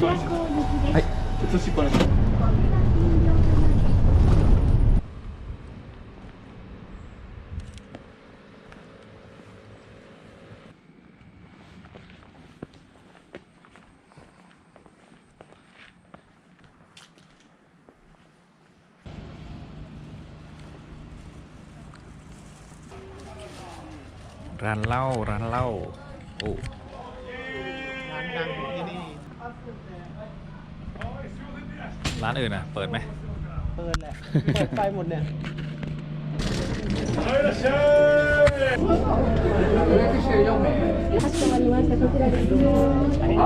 ました。空港行きです。 เฮ้ย 映しっぱなし ร้านเหล้าร้านเหล้า ร้านอื่นอะ เปิดไหม เปิดแหละ เปิดไปหมดเนี่ย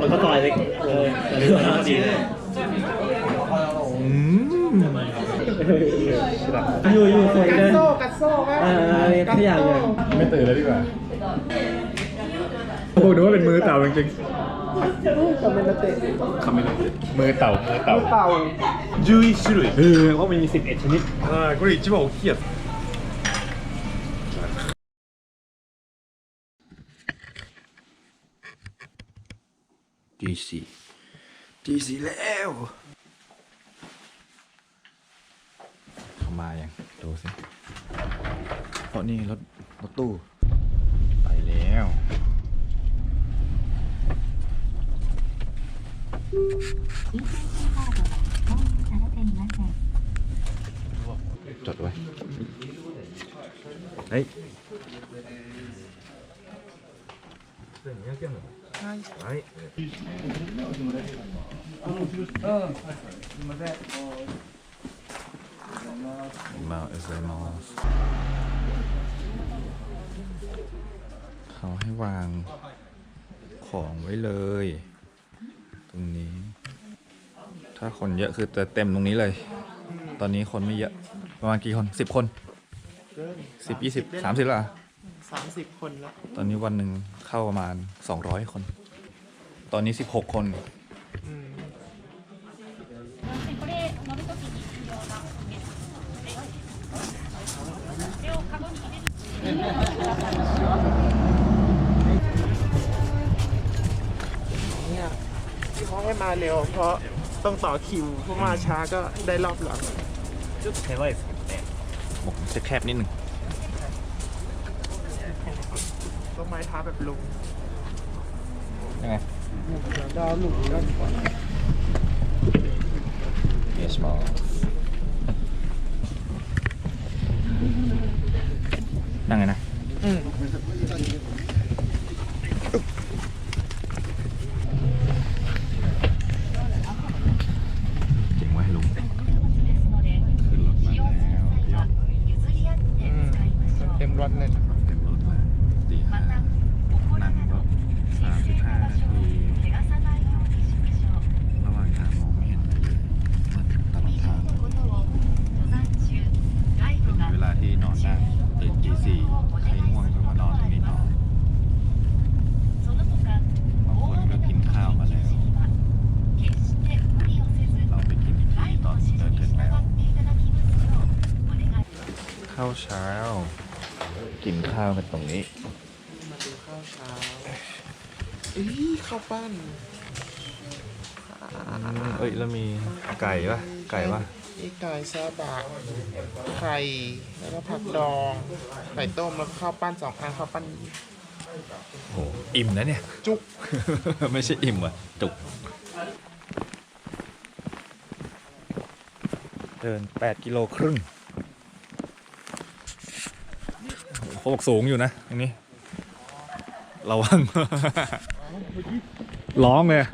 เขาต่อยเล็กเออดีเลยอืมอยู่อยู่สวยกัเลดยโซ่กัดโซ่ครับอ่าทุกอย่างเลยไม่ตื่นแล้วดีกว่าโอ้ดูว่าเป็นมือเต่าจริง คาเมนเตะคาเมนเตะมือเต่ามือเต่าเต่ายุยชุดเออเพราะมันมี11 ชนิดอ่ากูเลยจิบเอาเขียดตีสี่ตีสี่แล้วเข้ามายังดูสิเพราะนี่รถรถตู้ไปแล้ว จดไว้ เฮ้ยはいมาเอสไมอสเขาให้วางของไว้เลย ตรงนี้ ถ้าคนเยอะคือจะเต็มตรงนี้เลย ตอนนี้คนไม่เยอะ ประมาณกี่คนสิบคนเกินสิบยี่สิบสามสิบละสามสิบคนแล้ว ตอนนี้วันหนึ่งเข้าประมาณสองร้อยคน ตอนนี้สิบหกคน ให้มาเร็ว เพราะต้องต่อคิวเพราะมาช้าก็ได้รอบหลังใช่ไหมบอกจะแคบนิดหนึ่งต้นไม้ท้าแบบลุงยังไงดาวหลุมด้านขวา yes m a l นั่งไงนะี่ห้านั่งรถสามสิบห้านาทีระหว่างทางมองไม่เห็นอะไรเลยมาถึงตลอดทางเป็นเวลาที่นอนได้ตื่นทีสี่ใครง่วงก็มานอนตรงนี้นอนบางคนก็กินข้าวมาแล้วเราไปกินที่ตอนเดินถึงแล้วข้าวเช้า กินข้าวกันตรงนี้ มาดูข้าวเช้าอีข้าวปั้นเอ้ยแล้วมีไก่ปะไก่ปะมีไก่ซาบะไข่แล้วก็ผักดองไข่ต้มแล้วก็ข้าวปั้นสองอันข้าวปั้นโอ้อิ่มนะเนี่ย จุก ไม่ใช่อิ่มอะ จุก เดิน 8 กิโลครึ่งเขาบอกสูงอยู่นะตรงนี้ ระวัง ร้องเลย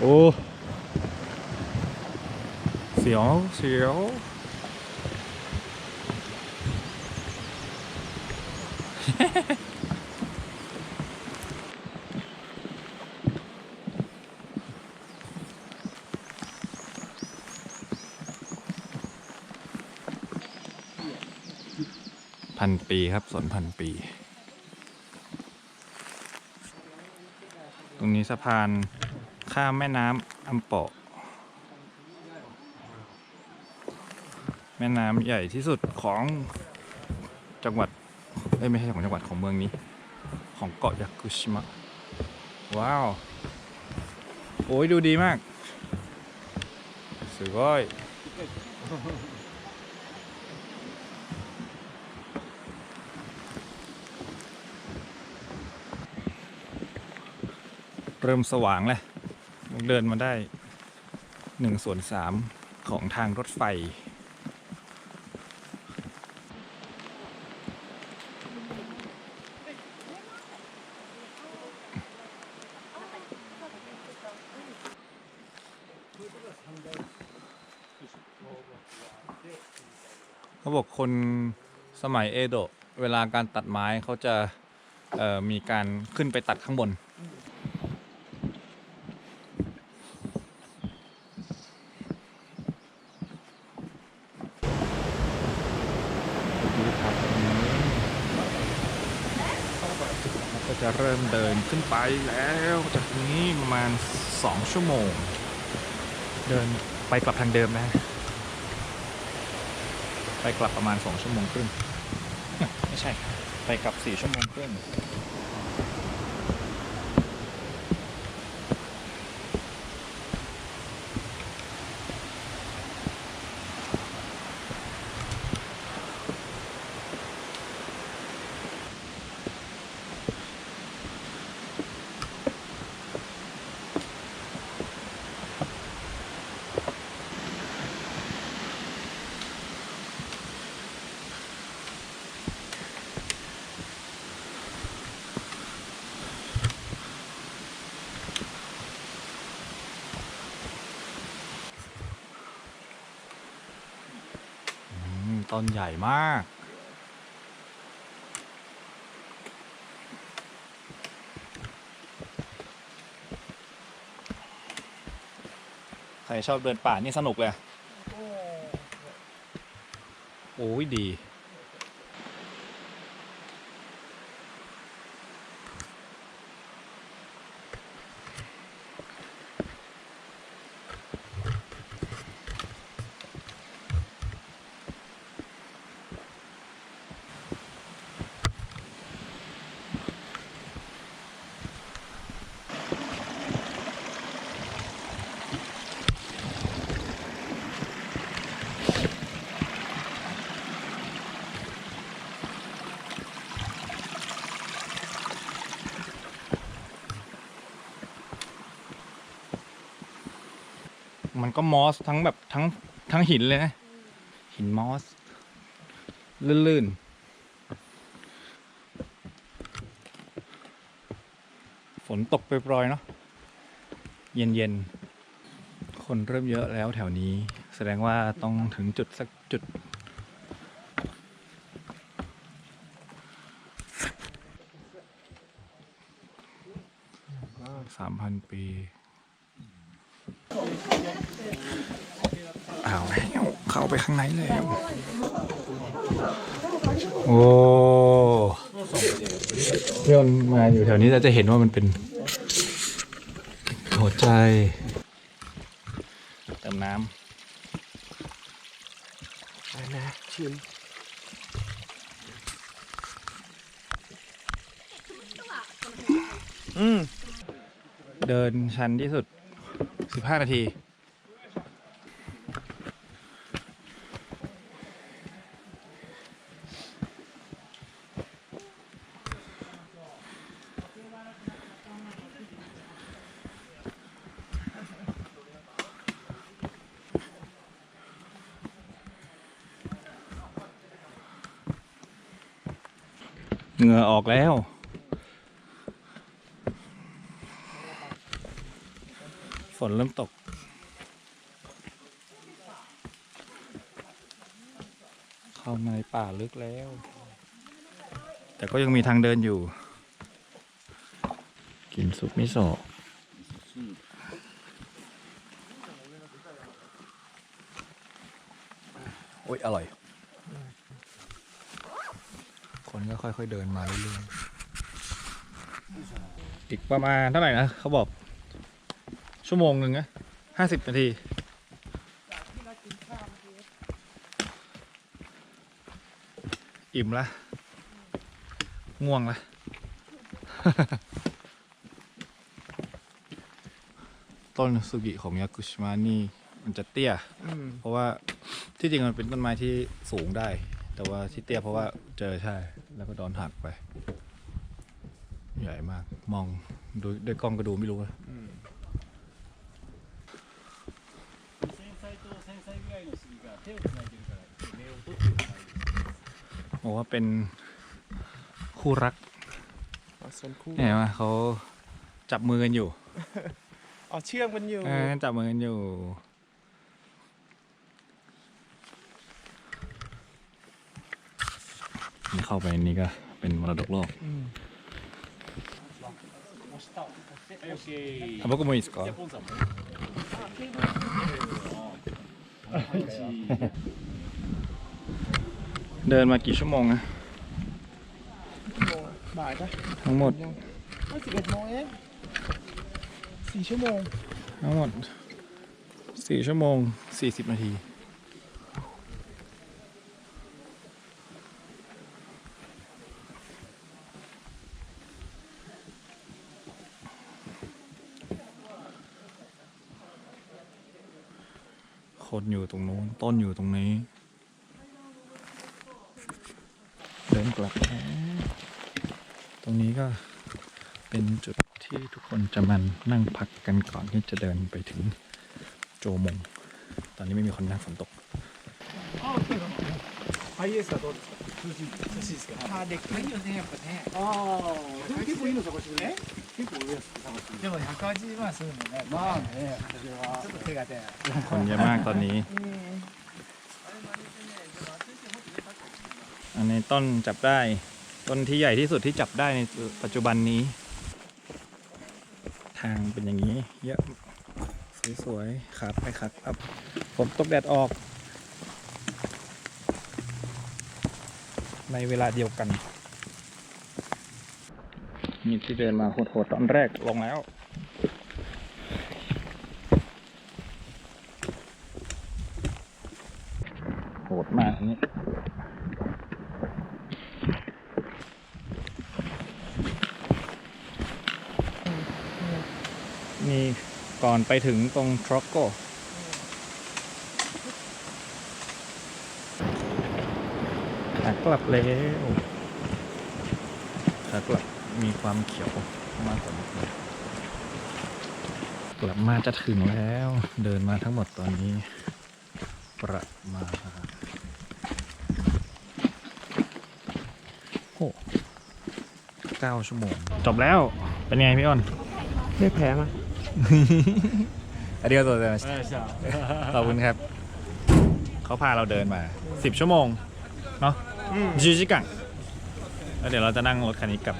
โอ้ เสียว เสียว พันปีครับสวนพันปี ตรงนี้สะพานข้ามแม่น้ำอัมโปะแม่น้ำใหญ่ที่สุดของจังหวัด เอ้ยไม่ใช่ของจังหวัดของเมืองนี้ ของเกาะยากุชิมะ ว้าว โอ้ยดูดีมากสวยเริ่มสว่างแล้วเดินมาได้หนึ่งส่วนสามของทางรถไฟ เขาบอกคนสมัยเอโดะเวลาการตัดไม้เขาจะมีการขึ้นไปตัดข้างบน ก็จะเริ่มเดินขึ้นไปแล้วจากนี้ประมาณ 2 ชั่วโมง เดินไปกลับทางเดิมนะ ไปกลับประมาณ 2 ชั่วโมงครึ่ง ไม่ใช่ ไปกลับ 4 ชั่วโมงครึ่ง ต้นใหญ่มาก ใครชอบเดินป่านี่สนุกเลย โอ้ยดี ก็มอสทั้งแบบทั้งทั้งหินเลยนะหินมอส ลื่นๆ ฝนตกปรยๆเนาะเย็นๆ คนเริ่มเยอะแล้วแถวนี้ แสดงว่าต้องถึงจุดสักจุด สามพันปี เอาแล้ว เข้าไปข้างในแล้วโอ้เพื่อนมาอยู่แถวนี้เราจะเห็นว่ามันเป็นหัวใจเติมน้ำนะชิมอืม เดินชันที่สุด 15 นาที เหงื่อออกแล้ว ฝนเริ่มตก เข้ามาในป่าลึกแล้ว แต่ก็ยังมีทางเดินอยู่ กินซุปมิโซะโอ้ยอร่อย คนก็ค่อยๆเดินมาเรื่อยๆอีกประมาณเท่าไหร่นะเขาบอก ชั่วโมงหนึ่งนะห้าสิบนาทีอิ่มละง่วงละต้นสุกิของยากุชิมะนี่ มันจะเตี้ยอืมเพราะว่าที่จริงมันเป็นต้นไม้ที่สูงได้ แต่ว่าที่เตี้ยเพราะว่าเจอใช่ แล้วก็โดนหักไป ใหญ่มาก มองดูด้วยกล้องก็ดูไม่รู้นะอืมบอกว่าเป็นคู่รักอ๋อส่วนคู่เนี่ยว่าเขาจับมือกันอยู่ อ๋อเชื่อมกันอยู่เออจับมือกันอยู่ เข้าไปนี่ก็เป็นมรดกโลก ม あ僕もいいですかเดินมากี่ชั่วโมงนะ บ่ายปะ ทั้งหมด ยังก็สิบเอ็ดโมงเองสี่ชั่วโมง ทั้งหมดสี่ชั่วโมงสี่สิบนาที นอยู่ตรงนู้น ต้นอยู่ตรงนี้ เดินกลับแล้วตรงนี้ก็เป็นจุดที่ทุกคนจะมานั่งพักกันก่อนที่จะเดินไปถึงโจมง ตอนนี้ไม่มีคนนั่งฝนตก あด็กไม่อยู่เนี่ยประเทศ 結構いいの探してるね 結構いいやつ探してるでも180万するのねまあねそれはちょっと手が出ない คนเยอะมากตอนนี้ อันนี้ต้นจับได้ ต้นที่ใหญ่ที่สุดที่จับได้ในปัจจุบันนี้ ทางเป็นอย่างนี้ เยอะ สวยๆขาไปขาครับฝนตกแดดออก ในเวลาเดียวกัน นี่ที่เดินมาโหดๆตอนแรกลงแล้ว โหดมากอันนี้นี่ก่อนไปถึงตรงทรอกโกขากลับแล้วขากลับ มีความเขียวมากกว่านิดหน่อยกลับมาจะถึงแล้ว เดินมาทั้งหมดตอนนี้ ประมาณโอ้เก้าชั่วโมง จบแล้ว เป็นไงพี่อ้นไม่แพ้มั้ยอันนี้ก็ตัวเดิมขอบคุณครับ เขาพาเราเดินมาสิบชั่วโมง เนาะจูจิกังแล้วเดี๋ยวเราจะนั่งรถคันนี้กลับ